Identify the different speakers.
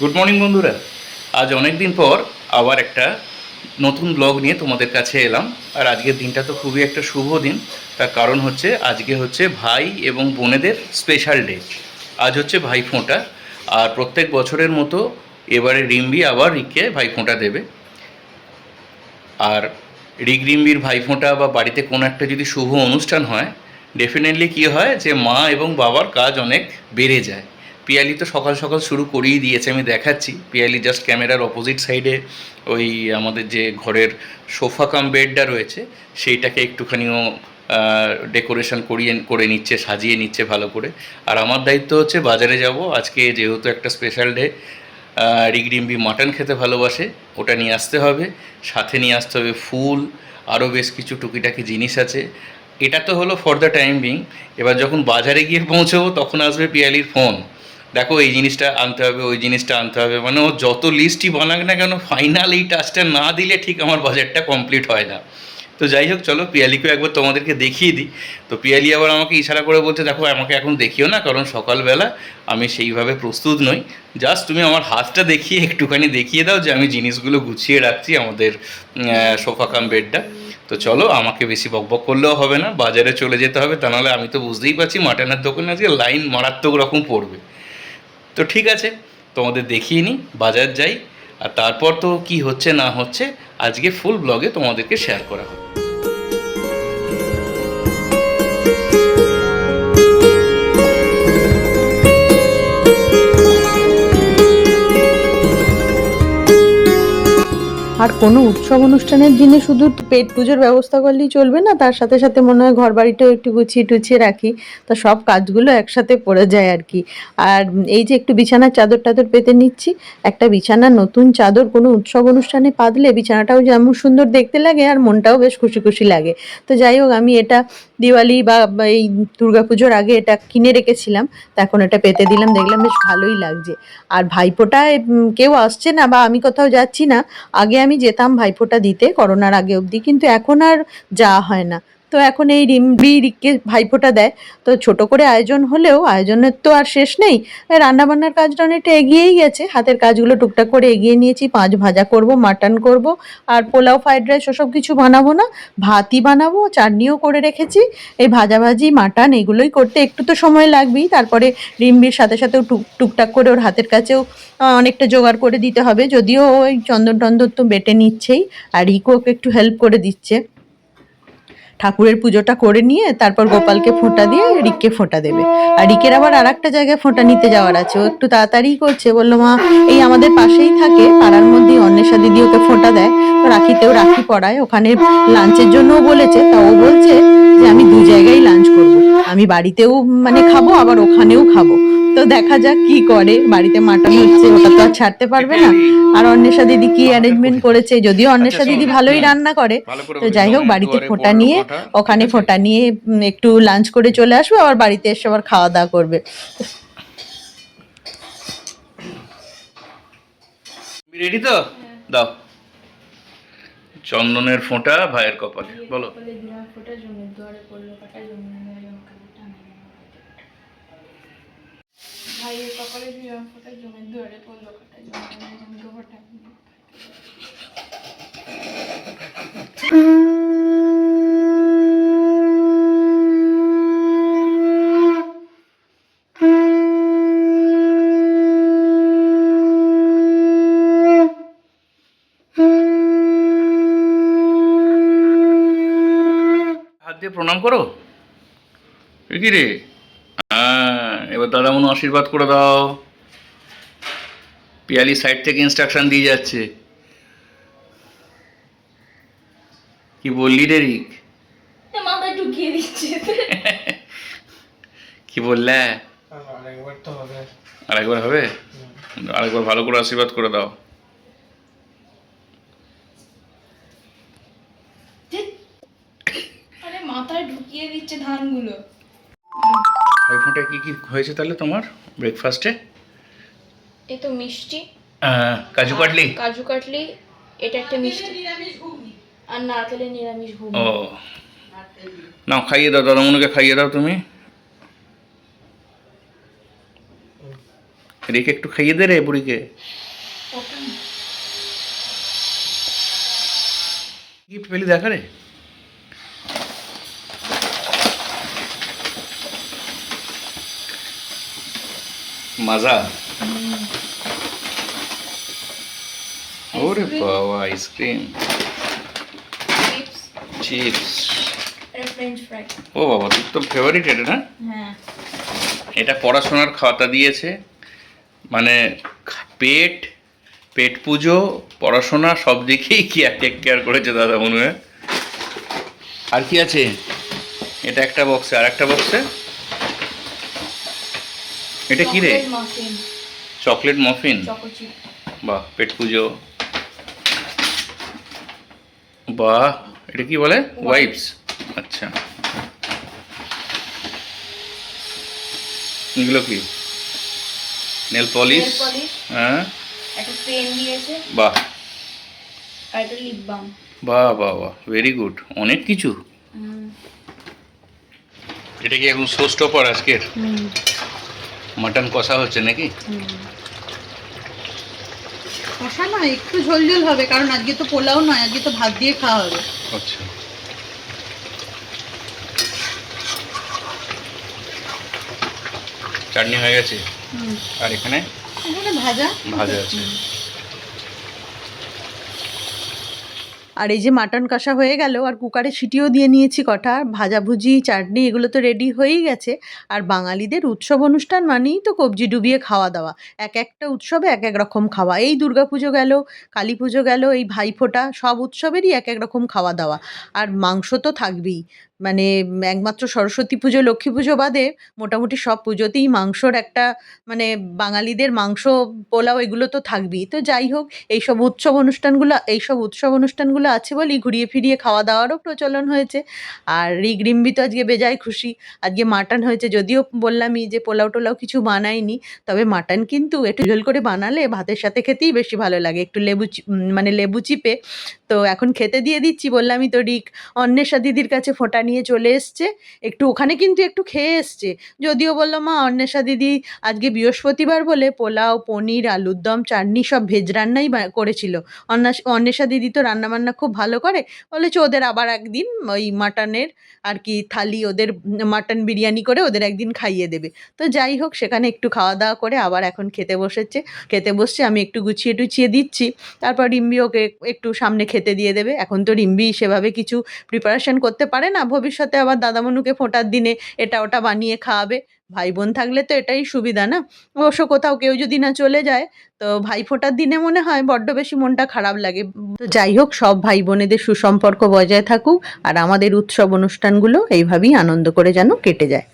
Speaker 1: Good morning বন্ধুরা। আজ অনেক দিন পর আবার একটা নতুন ব্লগ নিয়ে তোমাদের কাছে এলাম। আর আজকের দিনটা তো খুবই একটা শুভ দিন। তার কারণ হচ্ছে, আজকে হচ্ছে ভাই এবং বোনেদের স্পেশাল ডে আজ হচ্ছে ভাই ফোঁটা। আর প্রত্যেক বছরের মতো এবারে রিম্বি আবার রিককে ভাই ফোঁটা দেবে। আর রিক রিম্বির ভাইফোঁটা বা বাড়িতে কোনো একটা যদি শুভ অনুষ্ঠান হয় ডেফিনেটলি কী হয় যে মা এবং বাবার কাজ অনেক বেড়ে যায়। পিয়ালি তো সকাল সকাল শুরু করেই দিয়েছে, আমি দেখাচ্ছি। পিয়ালি জাস্ট ক্যামেরার অপোজিট সাইডে ওই আমাদের যে ঘরের সোফা কাম বেডটা রয়েছে, সেইটাকে একটুখানিও ডেকোরেশন করিয়ে, করে নিচ্ছে, সাজিয়ে নিচ্ছে ভালো করে। আর আমার দায়িত্ব হচ্ছে বাজারে যাব, আজকে যেহেতু একটা স্পেশাল ডে রিগডিম্বি মাটন খেতে ভালোবাসে, ওটা নিয়ে আসতে হবে, সাথে নিয়ে আসতে হবে ফুল আরও বেশ কিছু টুকিটাকি জিনিস আছে। এটা তো হলো ফর দ্য টাইম বিং এবার যখন বাজারে গিয়ে পৌঁছবো, তখন আসবে পিয়ালির ফোন দেখো, এই জিনিসটা আনতে হবে, ওই জিনিসটা আনতে হবে। মানে ও যত লিস্টই বানাক না কেন ফাইনাল এই টাচটা না দিলে ঠিক আমার বাজেটটা কমপ্লিট হয় না। তো যাই হোক, চলো পিয়ালিকেও একবার তোমাদেরকে দেখিয়ে দিই। তো পিয়ালি আবার আমাকে ইশারা করে বলছে, দেখো, আমাকে এখন দেখিও না, কারণ সকালবেলা আমি সেইভাবে প্রস্তুত নই। জাস্ট তুমি আমার হাতটা দেখিয়ে একটুখানি দেখিয়ে দাও যে আমি জিনিসগুলো গুছিয়ে রাখছি আমাদের সোফা কাম বেডটা তো চলো, আমাকে বেশি বকবক করলেও হবে না, বাজারে চলে যেতে হবে। তা নাহলে আমি তো বুঝতেই পারছি, মাটনের দোকানে আজকে লাইন মারাত্মক রকম পড়বে। তো ঠিক আছে, তোমাদের দেখিয়ে নিই বাজার যাই। আর তারপর তো কি হচ্ছে না হচ্ছে, আজকে ফুল ব্লগে তোমাদেরকে শেয়ার করা হবে
Speaker 2: আর কোনো উৎসব অনুষ্ঠানের দিনে শুধু পেট পুজোর ব্যবস্থা করলেই চলবে না তার সাথে সাথে মনে হয় ঘর বাড়িটাও একটু গুছিয়ে টুছিয়ে রাখি তো সব কাজগুলো একসাথে পড়ে যায় আর কি। আর এই যে একটু বিছানার চাদর টাদর পেতে নিচ্ছি একটা বিছানার নতুন চাদর কোনো উৎসব অনুষ্ঠানে পাতলে বিছানাটাও যেমন সুন্দর দেখতে লাগে আর মনটাও বেশ খুশি খুশি লাগে। তো যাই হোক আমি এটা দিওয়ালি বা এই দুর্গাপুজোর আগে এটা কিনে রেখেছিলাম তো এখন এটা পেতে দিলাম দেখলাম বেশ ভালোই লাগছে। আর ভাইফোঁটায় উম, কেউ আসছে না বা আমি কোথাও যাচ্ছি না আগে আমি যেতাম ভাইফোঁটা দিতে করোনার আগে অবধি কিন্তু এখন আর যাওয়া হয় না। তো এখন এই রিম্বি রিককে ভাইফোঁটা দেয়। তো ছোট করে আয়োজন হলেও আয়োজনের তো আর শেষ নেই। রান্নাবান্নার কাজটা অনেকটা এগিয়েই গেছে। হাতের কাজগুলো টুকটাক করে এগিয়ে নিয়েছি। পাঁচ ভাজা করব, মাটন করব, আর পোলাও, ফ্রাইড রাইস ওসব কিছু বানাবো না। ভাতই বানাবো, চাটনিও করে রেখেছি। এই ভাজাভাজি, মাটন এগুলোই করতে একটু তো সময় লাগবেই। তারপরে রিম্বির সাথে সাথেও টুক, টুকটাক করে ওর হাতের কাছেও অনেকটা জোগাড় করে দিতে হবে। যদিও ওই চন্দন টন্দন তো বেটে নিচ্ছেই, আর রিকো ওকে একটু হেল্প করে দিচ্ছে। ঠাকুরের পুজোটা করে নিয়ে তারপর গোপালকে ফোঁটা দিয়ে রিককে ফোঁটা দেবে। আর রিকের আবার আর একটা জায়গায় ফোঁটা নিতে যাওয়ার আছে। ও একটু তাড়াতাড়ি করছে। বলল, মা, এই আমাদের পাশেই থাকে। পাড়ার মধ্যেই অন্বেষা দিদি ওকে ফোঁটা দেয়। তো রাখিতেও রাখি পড়ায়। ওখানে লাঞ্চের জন্যও বলেছে। তা ও বলছে যে, আমি দু জায়গায় লাঞ্চ করব। আমি বাড়িতেও মানে খাব, আবার ওখানেও খাব। তো দেখা যাক কি করে। বাড়িতে মাটন হচ্ছে ওটা তো আর ছাড়তে পারবে না। আর অন্বেষা দিদি কি অ্যারেঞ্জমেন্ট করেছে যদিও অন্বেষা দিদি ভালোই রান্না করে। তো যাই হোক বাড়িতে ফোঁটা নিয়ে ওখানে? ফোঁটা নিয়ে একটু লাঞ্চ করে চলে আসবে আবার বাড়িতে এসে আবার খাওয়া দাওয়া করবে।
Speaker 1: রেডি তো? দাও। চন্দনের ফোঁটা ভাইয়ের কপালে বলো।
Speaker 3: ফোঁটা জমির দুয়ারে পড়ল কাটা জমি ভাইয়ের কপালে দিলাম ফোঁটা জমির দুয়ারে পড়ল কাটা জমি
Speaker 1: হাত দিয়ে প্রণাম করো। এ কি রে? এবার দাদা মনে আশীর্বাদ করে দাও। পিয়ালি সাইড থেকে ইনস্ট্রাকশন দিয়ে যাচ্ছে। কি বললি রে রিক?
Speaker 3: মাথায় ঢুকিয়ে দিচ্ছে।
Speaker 1: কি বললে?
Speaker 4: আরেকবার হবে।
Speaker 1: আরেকবার হবে? ভালো করে আশীর্বাদ করে দাও।
Speaker 3: মাথায় ঢুকিয়ে দিচ্ছে ধানগুলো।
Speaker 1: ছয় ফুটে কি কি হয়েছে তাহলে তোমার ব্রেকফাস্টে
Speaker 3: এ? তো মিষ্টি।
Speaker 1: কাজু কাটলি?
Speaker 3: কাজু কাটলি এটা একটা মিষ্টি। আর নারকেলের নিরামিষ ঘুম
Speaker 1: ও। নাও খাইয়ে দাও দাদামনুকে খাইয়ে দাও তুমি। রেখে একটু খাইয়ে দে রে বুড়িকে। গিফট পেলি দেখা রে? মাজা ওরে বাবা আইসক্রিম
Speaker 3: চিপস
Speaker 1: ও বাবা তোর তো ফেভারিট এটা না?
Speaker 3: হ্যাঁ।
Speaker 1: এটা পড়াশোনার খাতা দিয়েছে। মানে পেট পেট পুজো পড়াশোনা সব দিকেই কি টেক কেয়ার করেছে দাদা মনে হয়? আর কি আছে? এটা একটা বক্সে আর একটা বক্সে এটা কি রে? চকলেট মফিন বাহ পেট পুজো। বাহ এটা কি বলে? ওয়াইপস আচ্ছা। এগুলো কি? নেল পলিশ হ্যাঁ।
Speaker 3: একটা পেন দিয়েছে।
Speaker 1: বাহ। বাহ বাহ বাহ। ভেরি গুড অনেক কিছু। এটা কি এখন শো স্টপার আজকের? মাটন কষা হচ্ছে নাকি?
Speaker 2: কষা না একটু ঝোল ঝোল হবে কারণ আজকে তো পোলাও নয় আজকে তো ভাত দিয়ে খাওয়া হবে।
Speaker 1: আচ্ছা। চাটনি হয়ে গেছে? আর এখানে?
Speaker 2: এখানে ভাজা।
Speaker 1: ভাজা আছে।
Speaker 2: আর এই যে মাটন কষা হয়ে গেল, আর কুকারে সিটিও দিয়ে নিয়েছি কটা, ভাজাভুজি, চাটনি, এগুলো তো রেডি হয়েই গেছে। আর বাঙালিদের উৎসব অনুষ্ঠান মানেই তো কবজি ডুবিয়ে খাওয়া দাওয়া। এক একটা উৎসবে এক এক রকম খাওয়া। এই দুর্গাপুজো গেল, কালী পুজো গেল, এই ভাইফোঁটা, সব উৎসবেরই এক এক রকম খাওয়া দাওয়া। আর মাংস তো থাকবেই। মানে একমাত্র সরস্বতী পুজো, লক্ষ্মী পুজো বাদে মোটামুটি সব পুজোতেই মাংসর একটা মানে বাঙালিদের মাংস, পোলাও এগুলো তো থাকবেই। তো যাই হোক, এইসব উৎসব অনুষ্ঠানগুলো, এইসব উৎসব অনুষ্ঠানগুলো আছে বলেই ঘুরিয়ে ফিরিয়ে খাওয়া দাওয়ারও প্রচলন হয়েছে। আর রিগরিম্বি তো আজকে বেজায় খুশি। আজকে মাটন হয়েছে, যদিও বললামই যে পোলাও টোলাও কিছু বানাইনি, তবে মাটন কিন্তু একটু ঝোল করে বানালে ভাতের সাথে খেতেই বেশি ভালো লাগে। একটু লেবু মানে লেবু চিপে। তো এখন খেতে দিয়ে দিচ্ছি বললামই তো রিক। অন্বেষা দিদির কাছে ফোঁটা নিয়ে চলে এসছে। একটু ওখানে কিন্তু একটু খেয়ে এসছে। যদিও বলল মা, অন্বেষা দিদি আজকে বৃহস্পতিবার বলে পোলাও, পনির, আলুর দম, চাটনি সব ভেজ রান্নাই করেছিল। অন্বেষা দিদি তো রান্নাবান্না খুব ভালো করে। বলেছে ওদের আবার একদিন ওই মাটনের আর কি থালি, ওদের মাটন বিরিয়ানি করে ওদের একদিন খাইয়ে দেবে। তো যাই হোক, সেখানে একটু খাওয়া দাওয়া করে আবার এখন খেতে বসেছে। খেতে বসছে, আমি একটু গুছিয়ে টুছিয়ে দিচ্ছি। তারপর রিম্বি ওকে একটু সামনে খেতে দিয়ে দেবে। এখন তো রিম্বি সেভাবে কিছু প্রিপারেশন করতে পারে না। ভবিষ্যতে আবার দাদামনুকে ফোঁটার দিনে এটা ওটা বানিয়ে খাওয়াবে। ভাই বোন থাকলে তো এটাই সুবিধা না? অবশ্য কোথাও কেউ যদি না চলে যায়, তো ভাই ফোঁটার দিনে মনে হয় বড্ড বেশি মনটা খারাপ লাগে। তো যাই হোক, সব ভাই বোনেদের সুসম্পর্ক বজায় থাকুক আর আমাদের উৎসব অনুষ্ঠানগুলো এইভাবেই আনন্দ করে যেন কেটে যায়।